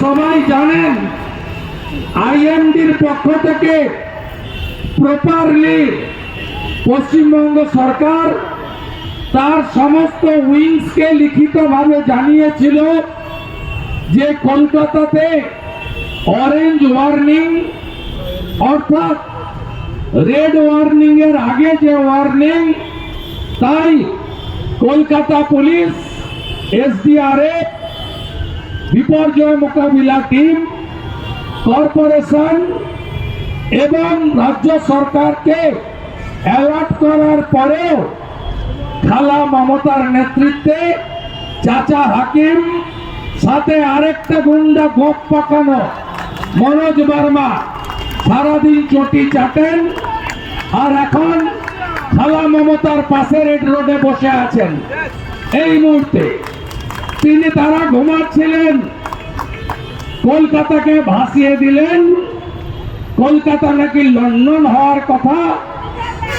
সবাই জানেন, আইএমডির পক্ষ থেকে প্রপারলি পশ্চিমবঙ্গ সরকার তার সমস্ত উইংসকে লিখিতভাবে জানিয়েছিল যে কলকাতাতে অরেঞ্জ ওয়ার্নিং অর্থাৎ রেড ওয়ার্নিং এর আগে যে ওয়ার্নিং তাই কলকাতা পুলিশ এসডিআরএফ বিপর্যয় মোকাবিলা টিম, কর্পোরেশন এবং রাজ্য সরকারকে অ্যালার্ট করার পরেও খালা মমতার নেতৃত্বে চাচা হাকিম, সাথে আরেকটা গুন্ডা গোপ পাকানো মনোজ বর্মা সারাদিন চটি চাটেন আর এখন খালা মমতার পাশে রেড রোডে বসে আছেন। এই মুহূর্তে তিনি তারা ঘুমাচ্ছিলেন। কলকাতাকে ভাসিয়ে দিলেন। কলকাতা নাকি লন্ডন হওয়ার কথা।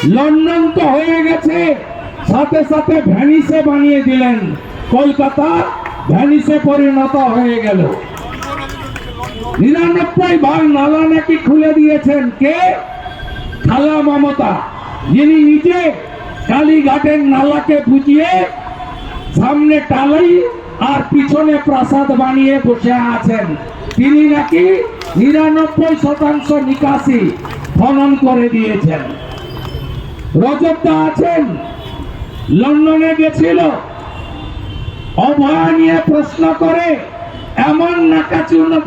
লন্ডন তো হয়ে গেছে। সাথে সাথে ভ্যানিসে বানিয়ে দিলেন। কলকাতা ভ্যানিসে পরিণত হয়ে গেল। নিরানব্বই ভাগ নালা নাকি খুলে দিয়েছেন কে? খালা মমতা। যিনি নিজে কালীঘাটের নালাকে বুঝিয়ে সামনে টালাই আর পিছনে প্রাসাদ বানিয়ে বসে আছেন। তিনি নাকি নিরানব্বই শতাংশ নিকাশি খনন করে দিয়েছেন। রজতদা আছেন? লন্ডনে গেছিল। অভয়া নিয়ে প্রশ্ন করে, এমন নাকা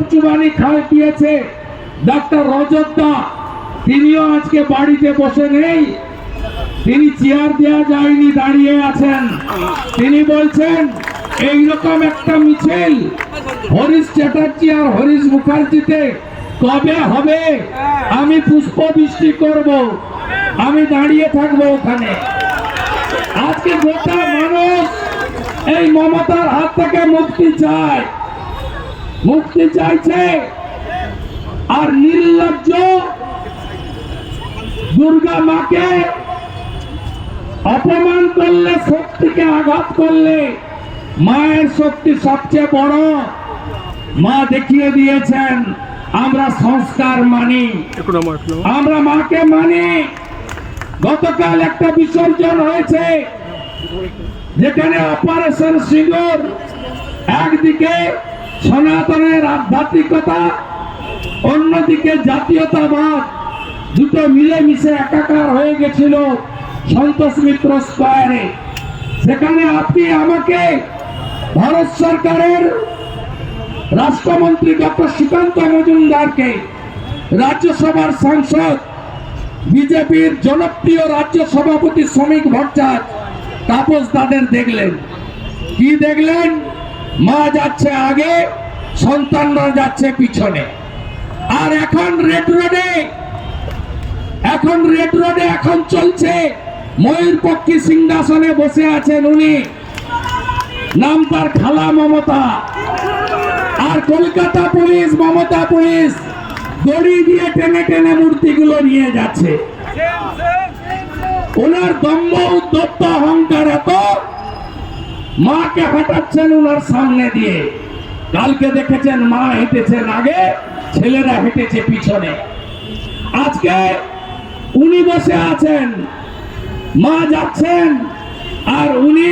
চুবানি খাই দিয়েছে ডাক্তার রজতদা। তিনিও আজকে বাড়িতে বসে নেই। তিনি চেয়ার দেওয়া যায়নি, দাঁড়িয়ে আছেন। তিনি বলছেন এইরকম একটা মিছিল হরিশ চ্যাটার্জি আর হরিশ মুখার্জিতে কবে হবে? আমি পুষ্প বৃষ্টি করব। আমি দাঁড়িয়ে থাকব ওখানে। আজকে গোটা মানুষ এই মমতার হাত থেকে মুক্তি চায়। মুক্তি চাইছে। আর নির্লজ্জ দুর্গা মাকে অপমান করলে, শক্তিকে আঘাত করলে মায়ের শক্তি সবচেয়ে বড়। মা দেখিয়ে দিয়েছেন আমরা সংস্কার মানি। আমরা মাকে মানি। গতকাল একটা বিসর্জন হয়েছে যেখানে অপারেশন সিঙ্গুর একদিকে সনাতনের আধ্যাত্মিকতা অন্যদিকে জাতীয়তাবাদ দুটো মিলেমিশে একাকার হয়ে গেছিল সন্তোষ মিত্র স্কোয়ারে। সেখানে আপনি আমাকে ভারত সরকারের রাষ্ট্রমন্ত্রী ডক্টর সুকান্ত মজুমদারকে রাজ্যসভার সাংসদ, বিজেপির জনপ্রিয় রাজ্য সভাপতি শ্রমিক ভট্টাচার্য তাপস তাদের দেখলেন। কি দেখলেন? মা যাচ্ছে আগে, সন্তানরা যাচ্ছে পিছনে। আর এখন রেড রোডে, এখন রেড রোডে এখন চলছে ময়ূরপক্ষী সিংহাসনে বসে আছেন উনি। নাম তার খালা মমতা। আর কলকাতা পুলিশ, মমতা পুলিশ, দড়ি দিয়ে টেনে টেনে মূর্তিগুলো নিয়ে যাচ্ছে। ওনার দম্ভ উদ্যত্ত অহংকার এত, মাকে হাঁটাচ্ছেন ওনার সামনে দিয়ে। কালকে দেখেছেন, মা হেঁটেছেন আগে, ছেলেরা হেঁটেছে পিছনে। আজকে উনি বসে আছেন, মা যাচ্ছেন, আর উনি